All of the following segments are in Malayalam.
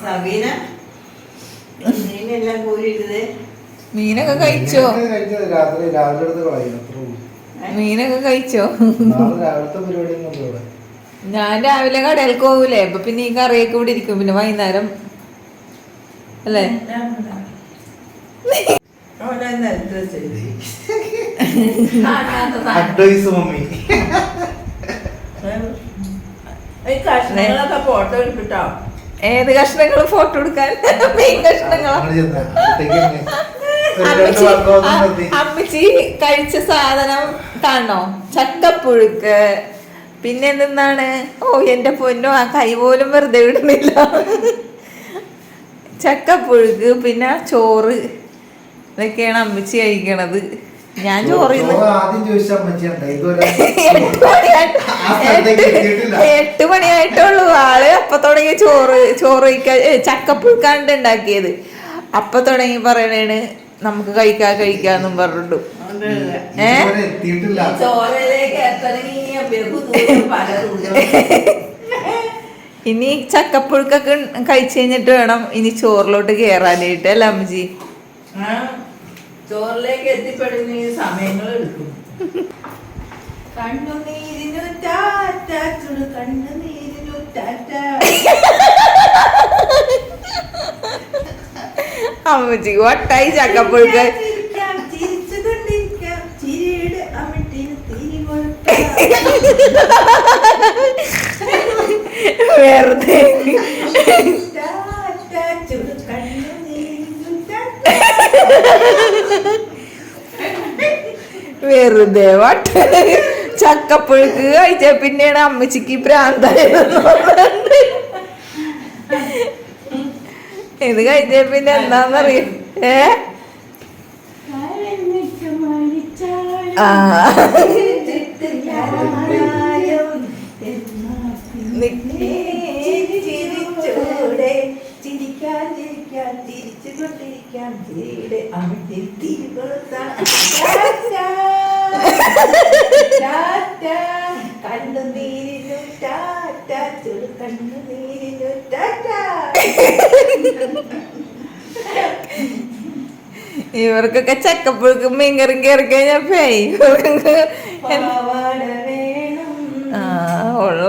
സബീന മീനെല്ലാം കോരിയിട്ടത്? മീനൊക്കെ കഴിച്ചോ? രാത്രി രാവിലെ എടുത്ത് മീനൊക്കെ കഴിച്ചോ? ഞാൻ രാവിലെ കടയിലേക്ക് പോകൂലേ അപ്പൊ പിന്നെ ഈ കറിയൊക്കെ ഇവിടെ ഇരിക്കും പിന്നെ വൈകുന്നേരം. അല്ലേ? അഡ്വൈസ് മമ്മി കഷ്ണങ്ങളൊക്കെ ഫോട്ടോ എടുത്തിട്ടോ? ഏത് കഷ്ണങ്ങൾ ഫോട്ടോ എടുക്കാൻ? മെയിൻ കഷ്ണങ്ങളോ. അമ്മച്ചി കഴിച്ച സാധനം കാണോ ചക്കപ്പുഴുക്ക്. പിന്നെ എന്തെന്നാണ്? ഓ എന്റെ പൊന്നോ ആ കൈ പോലും വെറുതെ വിടുന്നില്ല ചക്കപ്പുഴുക്ക് പിന്നെ ചോറ്. ഇതൊക്കെയാണ് അമ്മച്ചി കഴിക്കണത്. ഞാൻ ചോറിന്ന് എട്ട് മണിയായിട്ടുള്ളൂ ആൾ അപ്പൊ തുടങ്ങി ചോറ് ചോറ് കഴിക്കാൻ ചക്കപ്പുഴുക്കാണ്ട് ഉണ്ടാക്കിയത്. അപ്പൊ തുടങ്ങി പറയണേണ് നമുക്ക് കഴിക്കാ കഴിക്കാന്നും പറഞ്ഞിട്ടു. ഇനി ചക്കപ്പുഴുക്കൊക്കെ കഴിച്ചു കഴിഞ്ഞിട്ട് വേണം ഇനി ചോറിലോട്ട് കേറാനായിട്ട് അല്ലേ അമ്മജി ചോറിലേക്ക് എത്തിപ്പെടുന്ന സമയങ്ങൾ എടുക്കും. കണ്ണുനീരിനു ടാറ്റ ചുടു കണ്ണുനീരിനു ടാറ്റ. അമ്മച്ചിക്ക് വട്ടായി ചക്കപ്പുഴുക്ക്. വെറുതെ ടാറ്റ ചുടു കണ്ണുനീരിനു ടാറ്റ വെറുതെ വട്ട. ചക്കപ്പുഴുക്ക് കഴിച്ച പിന്നെയാണ് അമ്മച്ചിക്ക് പ്രാന്ത ഇത് കഴിച്ച പിന്നെ എന്താന്നറിയ? ഏ? ചിരിക്കാൻ ചിരിക്കാൻ ചിരിച്ചു ചിരിച്ചുകൊണ്ടിരിക്കാൻ ചിരിയുടെ അമിട്ടിൽ അവിടെ കണ്ണുനീരിനു ടാറ്റ. ചുടു കണ്ണുനീരിനു ടാറ്റ. ഇവർക്കൊക്കെ ചക്കപ്പുഴുക്കും മീൻകറിയും കയറി കഴിഞ്ഞാ പേയ്. ഇവർക്കൊക്കെ വേണം. ആ ഉള്ള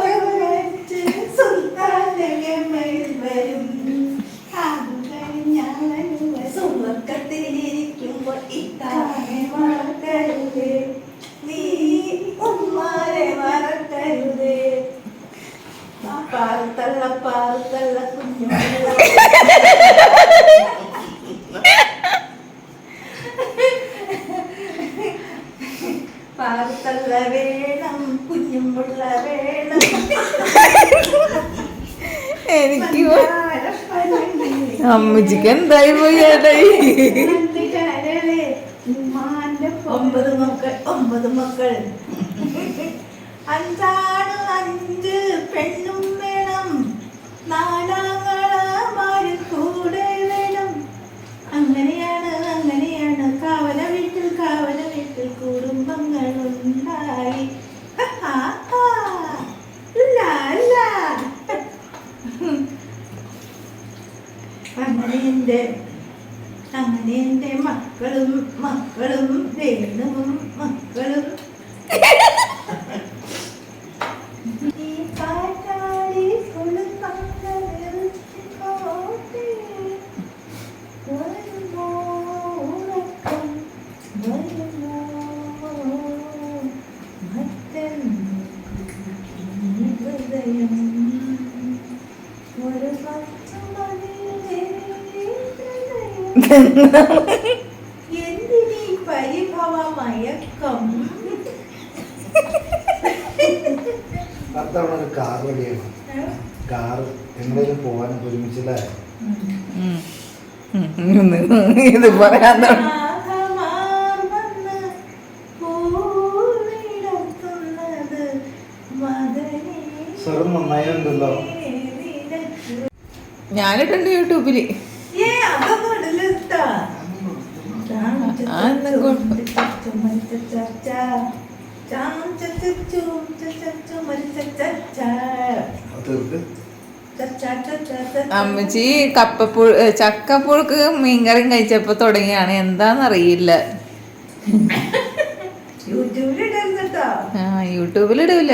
എനിക്ക് അമ്മച്ചിക്ക് എന്തായി പോയി ഏട്ടായി ഒമ്പത് മക്കൾ ഒമ്പത് മക്കൾ. അഞ്ചാണ് അഞ്ച് പെണ്ണും വേണം. നാലാങ്ങളമാരും കൂടെ വേണം. അങ്ങനെയാണ് അങ്ങനെയാണ്. കാവല വീട്ടിൽ കാവല വീട്ടിൽ കുടുംബങ്ങൾ ഉണ്ടായി. അങ്ങനെ എൻ്റെ അങ്ങനെ എൻ്റെ മക്കളും മക്കളും വേണുവും മക്കളും എന്തിനീ പരിഭവ മയക്കം ഭർത്താവ് എങ്ങനെയും പോകാനൊക്കെ ഒരുമിച്ചല്ലേ. ഇത് പറയാൻ ഞാനിട്ടുണ്ട് യൂട്യൂബിൽ. അമ്മച്ചി കപ്പപ്പുഴ ചക്കപ്പുഴുക്ക് മീൻകറിയും കഴിച്ചപ്പോ തുടങ്ങിയാണ്. എന്താന്നറിയില്ല. ആ യൂട്യൂബിലിടില്ല